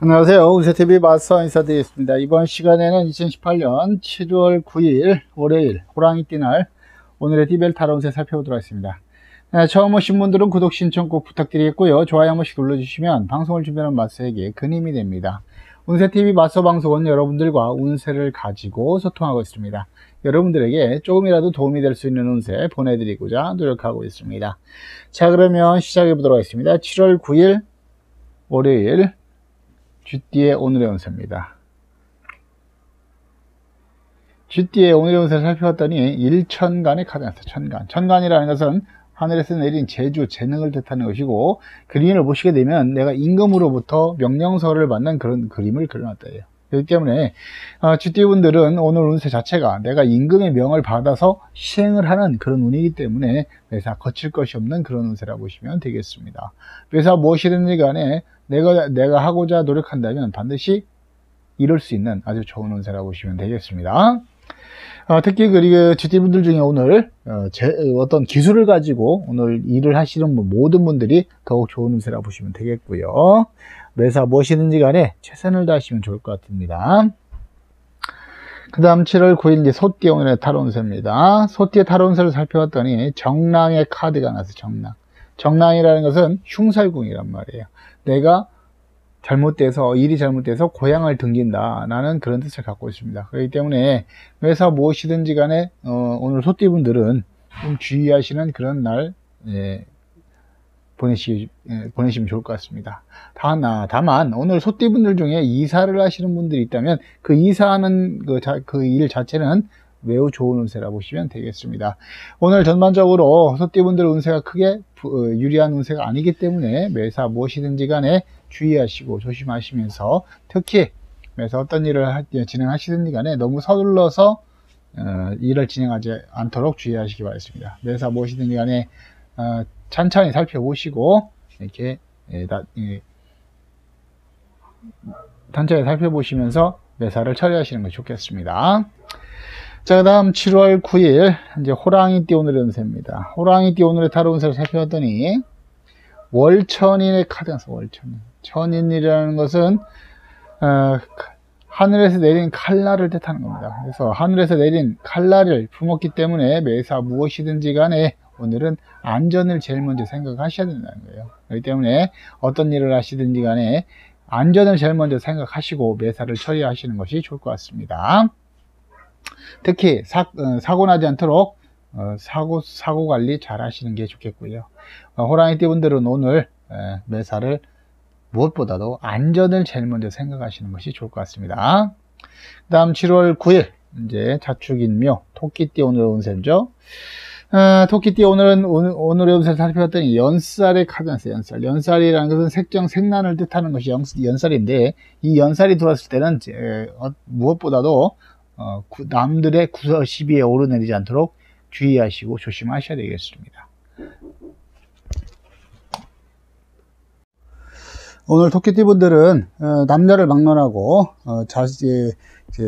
안녕하세요. 운세TV 마스터 인사드리겠습니다. 이번 시간에는 2018년 7월 9일 월요일 호랑이 띠 날 오늘의 디벨 타로 운세 살펴보도록 하겠습니다. 네, 처음 오신 분들은 구독 신청 꼭 부탁드리겠고요. 좋아요 한 번씩 눌러주시면 방송을 준비하는 마스터에게 큰 힘이 됩니다. 운세TV 마스터 방송은 여러분들과 운세를 가지고 소통하고 있습니다. 여러분들에게 조금이라도 도움이 될 수 있는 운세 보내드리고자 노력하고 있습니다. 자 그러면 시작해 보도록 하겠습니다. 7월 9일 월요일 쥐띠의 오늘의 운세입니다. 쥐띠의 오늘의 운세를 살펴봤더니 일천간의 카드 나왔어요. 천간. 천간이라는 것은 하늘에서 내린 재주, 재능을 뜻하는 것이고 그림을 보시게 되면 내가 임금으로부터 명령서를 받는 그런 그림을 그려놨다예요. 그렇기 때문에 어, 쥐띠분들은 오늘 운세 자체가 내가 임금의 명을 받아서 시행을 하는 그런 운이기 때문에 매사 거칠 것이 없는 그런 운세라 보시면 되겠습니다. 매사 무엇이든지 간에 내가, 내가 하고자 노력한다면 반드시 이룰 수 있는 아주 좋은 운세라고 보시면 되겠습니다. 어, 특히 그리고 GT분들 중에 오늘 어, 제, 어떤 기술을 가지고 오늘 일을 하시는 모든 분들이 더욱 좋은 운세라고 보시면 되겠고요. 매사 무엇이든지 간에 최선을 다하시면 좋을 것 같습니다. 그 다음 7월 9일 이제 소띠의 오늘의 타로 운세입니다. 소띠의 타로 운세를 살펴봤더니 정랑의 카드가 나서 정랑. 정랑이라는 것은 흉살궁이란 말이에요. 내가 잘못돼서 일이 잘못돼서 고향을 등긴다 라는 그런 뜻을 갖고 있습니다 그렇기 때문에 회사 무엇이든지 간에 어, 오늘 소띠분들은 좀 주의하시는 그런 날 예, 보내시, 예, 보내시면 좋을 것 같습니다 다만, 아, 다만 오늘 소띠분들 중에 이사를 하시는 분들이 있다면 그 이사하는 그, 그일 자체는 매우 좋은 운세라 보시면 되겠습니다. 오늘 전반적으로 소띠분들 운세가 크게 어, 유리한 운세가 아니기 때문에 매사 무엇이든지 간에 주의하시고 조심하시면서 특히 매사 어떤 일을 진행하시든지 간에 너무 서둘러서 어, 일을 진행하지 않도록 주의하시기 바랍니다. 매사 무엇이든지 간에 어, 천천히 살펴보시고 이렇게 예, 다, 예, 천천히 살펴보시면서 매사를 처리하시는 것이 좋겠습니다. 자, 그 다음 7월 9일, 이제 호랑이 띠 오늘의 운세입니다. 호랑이 띠 오늘의 타로 운세를 살펴봤더니, 월천인의 카드가 월천인. 천인이라는 것은, 어, 하늘에서 내린 칼날을 뜻하는 겁니다. 그래서 하늘에서 내린 칼날을 품었기 때문에 매사 무엇이든지 간에 오늘은 안전을 제일 먼저 생각하셔야 된다는 거예요. 그렇기 때문에 어떤 일을 하시든지 간에 안전을 제일 먼저 생각하시고 매사를 처리하시는 것이 좋을 것 같습니다. 특히 사, 어, 고 나지 않도록 어, 사고 사고 관리 잘 하시는 게 좋겠고요. 어, 호랑이띠 분들은 오늘 에, 매사를 무엇보다도 안전을 제일 먼저 생각하시는 것이 좋을 것 같습니다. 그 다음 7월 9일 이제 자축인묘 토끼띠 오늘 운세죠. 어, 토끼띠 오늘은 오늘, 의 운세를 살펴봤더니 연살의 카드였어요. 연살. 연살이라는 것은 색정 생란을 뜻하는 것이 연 살인데 이 연살이 들어왔을 때는 에, 어, 무엇보다도 어, 남들의 구설 시비에 오르내리지 않도록 주의하시고 조심하셔야 되겠습니다. 오늘 토끼띠 분들은 어, 남녀를 막론하고 어, 자,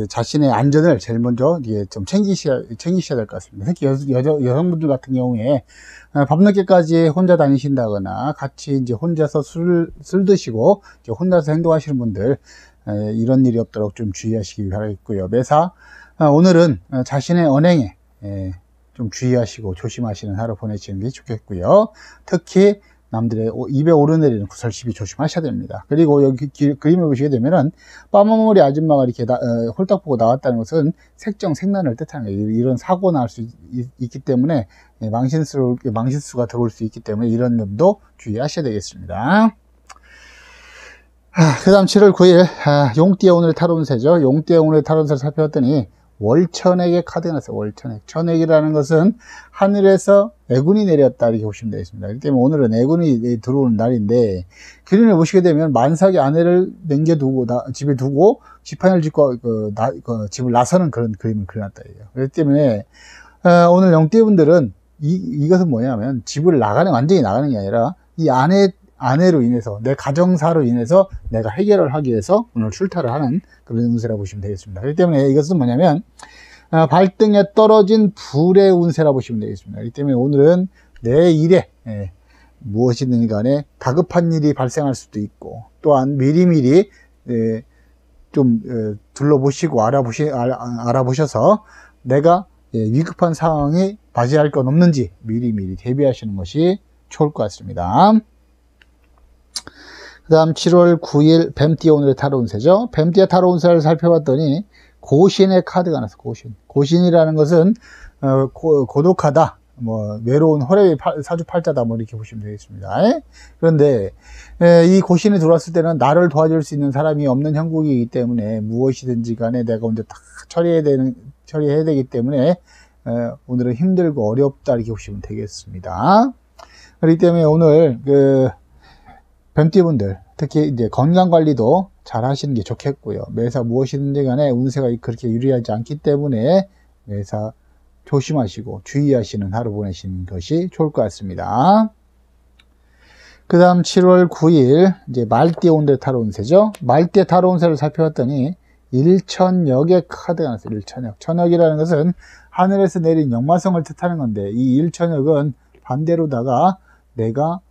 자신의 안전을 제일 먼저 좀 챙기셔야, 챙기셔야 될 것 같습니다. 특히 여, 여, 여성분들 같은 경우에 어, 밤늦게까지 혼자 다니신다거나 같이 이제 혼자서 술, 술 드시고 혼자서 행동하시는 분들 이런 일이 없도록 좀 주의하시기 바라겠고요. 매사 어, 오늘은 어, 자신의 언행에 좀 주의하시고 조심하시는 하루 보내시는 게 좋겠고요. 특히 남들의 입에 오르내리는 구설시비 조심하셔야 됩니다. 그리고 여기 기, 그림을 보시게 되면은 빠마머리 아줌마가 이렇게 나, 어, 홀딱 보고 나왔다는 것은 색정 생란을 뜻하는 거예요. 이런 사고 날 수 있기 때문에 망신수 망신수가 들어올 수 있기 때문에 이런 점도 주의하셔야 되겠습니다. 그 다음 7월 9일 아, 용띠의 오늘 타론세죠. 용띠의 오늘 타론세를 살펴봤더니 월천액의 카드가 나왔어요. 월천액. 천액이라는 것은 하늘에서 애군이 내렸다 이렇게 보시면 되겠습니다. 그렇기 때문에 오늘은 애군이 들어오는 날인데 그림을 보시게 되면 만삭의 아내를 남겨두고 나, 집에 두고 집안을 짓고 그, 나, 그 집을 나서는 그런 그림을 그려놨다 이요. 그렇기 때문에 어, 오늘 용띠 분들은 이, 이것은 뭐냐면 집을 나가는 완전히 나가는 게 아니라 이 아내 아내로 인해서 내 가정사로 인해서 내가 해결을 하기 위해서 오늘 출타를 하는 그런 운세라고 보시면 되겠습니다. 그렇기 때문에 이것은 뭐냐면 어, 발등에 떨어진 불의 운세라고 보시면 되겠습니다. 그렇기 때문에 오늘은 내 일에 예, 무엇이든 간에 다급한 일이 발생할 수도 있고 또한 미리미리 네, 좀 어, 둘러보시고 알아보시 알, 알아 보셔서 내가 예, 위급한 상황이 맞이할 건 없는지 미리미리 대비하시는 것이 좋을 것 같습니다. 그 다음 7월 9일 뱀띠 오늘의 타로 운세죠. 뱀띠의 타로 운세를 살펴봤더니 고신의 카드가 나왔어 고신. 고신이라는 것은 어, 고, 고독하다. 뭐 외로운 호래의 사주팔자다 뭐 이렇게 보시면 되겠습니다. 에? 그런데 에, 이 고신이 들어왔을 때는 나를 도와줄 수 있는 사람이 없는 형국이기 때문에 무엇이든지 간에 내가 먼저 다 처리해야 되는 처리해야 되기 때문에 에, 오늘은 힘들고 어렵다 이렇게 보시면 되겠습니다. 그렇기 때문에 오늘 그 뱀띠분들 특히 이제 건강 관리도 잘 하시는 게 좋겠고요. 매사 무엇이든지 간에 운세가 그렇게 유리하지 않기 때문에 매사 조심하시고 주의하시는 하루 보내시는 것이 좋을 것 같습니다. 그 다음 7월 9일 이제 말띠 온대 타로 운세죠. 말띠 타로 운세를 살펴봤더니 일천역의 카드가 나왔어요. 일천역. 천역이라는 것은 하늘에서 내린 역마성을 뜻하는 건데 이 일천역은 반대로다가 내가 어,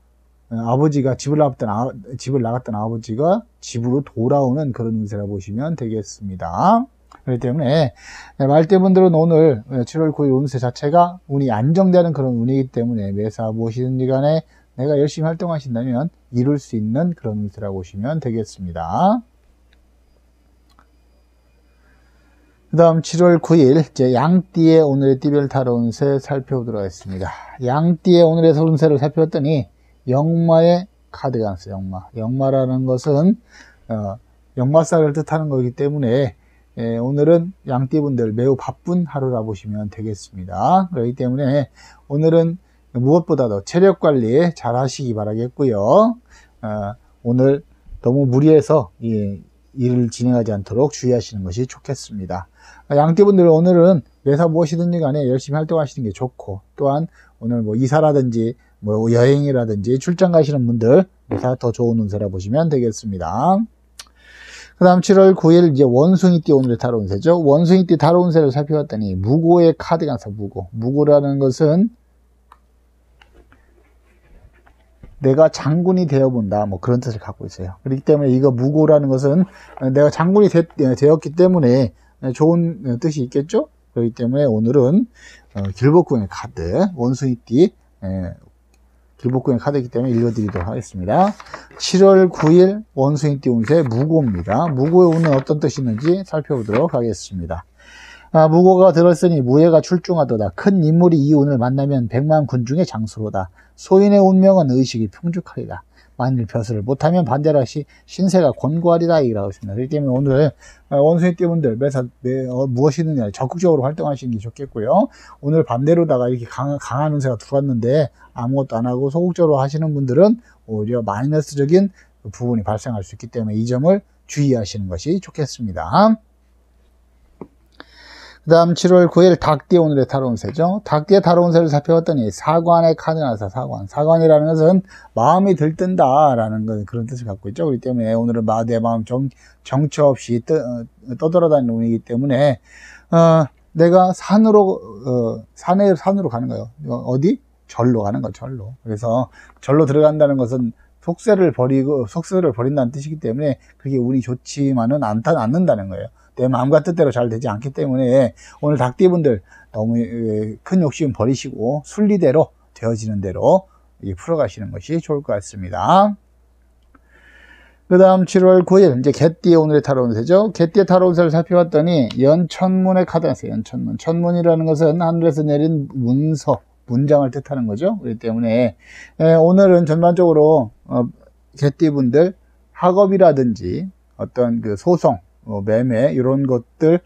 아버지가 집을 나갔던 아, 집을 나갔던 아버지가 집으로 돌아오는 그런 운세라 보시면 되겠습니다. 그렇기 때문에 네, 말대분들은 오늘 7월 9일 운세 자체가 운이 안정되는 그런 운이기 때문에 매사 무엇이든지 간에 내가 열심히 활동하신다면 이룰 수 있는 그런 운세라고 보시면 되겠습니다. 그 다음 7월 9일 이제 양띠의 오늘의 띠별 타로 운세 살펴보도록 하겠습니다. 양띠의 오늘의 운세를 살펴봤더니 영마의 카드가 나왔어요. 영마. 영마라는 것은 어, 역마살을 뜻하는 거기 때문에 예, 오늘은 양띠분들 매우 바쁜 하루라 보시면 되겠습니다. 그렇기 때문에 오늘은 무엇보다도 체력 관리 잘 하시기 바라겠고요. 어, 오늘 너무 무리해서 이 일을 진행하지 않도록 주의하시는 것이 좋겠습니다. 양띠분들 오늘은 매사 무엇이든지 간에 열심히 활동하시는 게 좋고 또한 오늘 뭐 이사라든지 뭐 여행이라든지 출장 가시는 분들 매사 더 좋은 운세라 보시면 되겠습니다. 그 다음 7월 9일 이제 원숭이띠 오늘의 타로 운세죠. 원숭이띠 타로 운세를 살펴봤더니 무고의 카드가 나서 무고. 무고라는 것은 내가 장군이 되어본다. 뭐 그런 뜻을 갖고 있어요. 그렇기 때문에 이거 무고라는 것은 내가 장군이 되, 었기 때문에 좋은 뜻이 있겠죠? 그렇기 때문에 오늘은 어, 길복궁의 카드, 원숭이띠 길복궁의 카드이기 때문에 읽어드리도록 하겠습니다. 7월 9일 원숭이 띠 운세 무고입니다. 무고의 운은 어떤 뜻이 있는지 살펴보도록 하겠습니다. 아, 무고가 들었으니 무예가 출중하도다. 큰 인물이 이 운을 만나면 백만 군중의 장수로다. 소인의 운명은 의식이 풍족하리다. 만일 벼슬을 못하면 반대로 시, 신세가 권고하리다 이라고 했습니다. 그렇기 때문에 오늘 어, 원숭이 띠분들 매사 매, 어, 무엇이든 적극적으로 활동하시는 게 좋겠고요. 오늘 반대로다가 이렇게 강, 강한 운세가 들어왔는데 아무것도 안 하고 소극적으로 하시는 분들은 오히려 마이너스적인 부분이 발생할 수 있기 때문에 이 점을 주의하시는 것이 좋겠습니다. 그 다음 7월 9일 닭띠 오늘의 타로운세죠. 닭띠의 타로운세를 살펴봤더니 사관의 카드 나서 사관. 사관이라는 것은 마음이 들뜬다라는 그런 뜻을 갖고 있죠. 그렇기 때문에 오늘은 내 마음 정, 정처 없이 떠, 어, 떠돌아다니는 운이기 때문에 어, 내가 산으로 어, 산에 산으로 가는 거예요. 어디? 절로 가는 거 절로. 그래서 절로 들어간다는 것은 속세를 버리고 속세를 버린다는 뜻이기 때문에 그게 운이 좋지만은 않다 않는다는 거예요. 내 마음과 뜻대로 잘 되지 않기 때문에 오늘 닭띠분들 너무 큰 욕심 버리시고 순리대로 되어지는 대로 풀어가시는 것이 좋을 것 같습니다. 그 다음 7월 9일 이제 개띠의 오늘의 타로 운세죠. 개띠의 타로 운세를 살펴봤더니 연천문의 카드가 있어요. 연천문. 천문이라는 것은 하늘에서 내린 문서, 문장을 뜻하는 거죠. 그렇기 때문에 오늘은 전반적으로 어, 개띠분들 학업이라든지 어떤 그 소송, 뭐 매매 이런 것들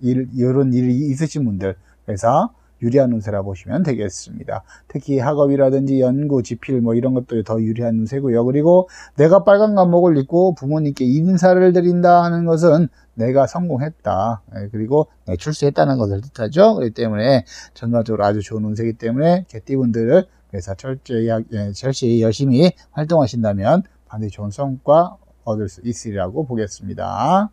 일, 이런 일이 있으신 분들 회사 유리한 운세라 보시면 되겠습니다. 특히 학업이라든지 연구, 지필 뭐 이런 것도 더 유리한 운세고요. 그리고 내가 빨간 감목을 입고 부모님께 인사를 드린다 하는 것은 내가 성공했다. 그리고 출세했다는 것을 뜻하죠. 그렇기 때문에 전반적으로 아주 좋은 운세이기 때문에 개띠분들을 회사 철저히, 예, 철저히 열심히 활동하신다면 반드시 좋은 성과 얻을 수 있으리라고 보겠습니다.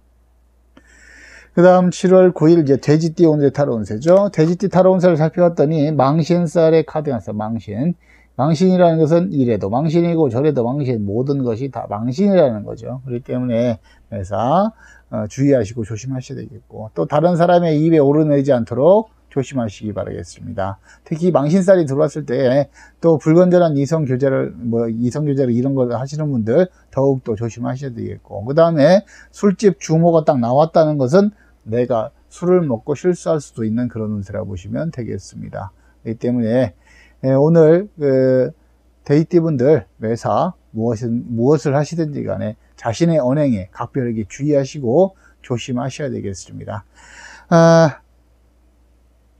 그 다음 7월 9일 이제 돼지띠 오늘의 타로 운세죠. 돼지띠 타로 운세를 살펴봤더니 망신살의 카드가 나왔어요. 망신. 망신이라는 것은 이래도 망신이고 저래도 망신, 모든 것이 다 망신이라는 거죠. 그렇기 때문에 매사 어, 주의하시고 조심하셔야 되겠고 또 다른 사람의 입에 오르내지 않도록 조심하시기 바라겠습니다. 특히 망신살이 들어왔을 때 또 불건전한 이성 교제를 뭐 이성 교제를 이런 걸 하시는 분들 더욱 더 조심하셔야 되겠고 그 다음에 술집 주모가 딱 나왔다는 것은 내가 술을 먹고 실수할 수도 있는 그런 운세라고 보시면 되겠습니다. 그렇기 때문에 예, 오늘 그 데이티분들 매사 무엇을, 무엇을 하시든지 간에 자신의 언행에 각별하게 주의하시고 조심하셔야 되겠습니다. 아,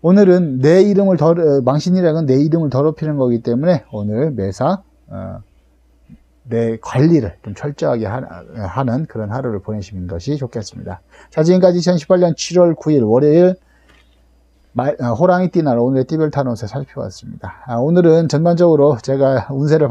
오늘은 내 이름을 더 망신이라는 내 이름을 더럽히는 거기 때문에 오늘 매사 어, 내 관리를 좀 철저하게 하, 는 그런 하루를 보내시는 것이 좋겠습니다. 자, 지금까지 2018년 7월 9일 월요일 말, 어, 호랑이 띠 날 오늘의 띠별 타노세 살펴봤습니다. 아, 오늘은 전반적으로 제가 운세를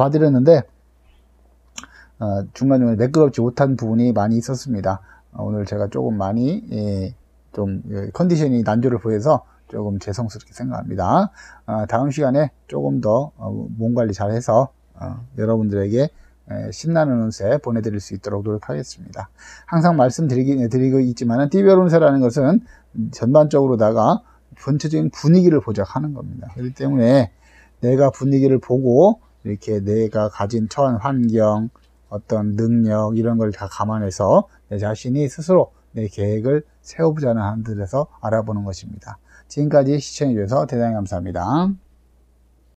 어, 중간중간에 매끄럽지 못한 부분이 많이 있었습니다. 어, 오늘 제가 조금 많이 예, 좀 예, 컨디션이 난조를 보여서 조금 죄송스럽게 생각합니다. 어, 다음 시간에 조금 더 어, 몸 관리 잘해서 어, 여러분들에게 신나는 운세 보내드릴 수 있도록 노력하겠습니다. 항상 말씀드리고 있지만 띠별 운세라는 것은 전반적으로다가 전체적인 분위기를 보장하는 겁니다. 그렇기 때문에 내가 분위기를 보고 이렇게 내가 가진 처한 환경, 어떤 능력 이런 걸 다 감안해서 내 자신이 스스로 내 계획을 세워보자는 한들에서 알아보는 것입니다. 지금까지 시청해 주셔서 대단히 감사합니다.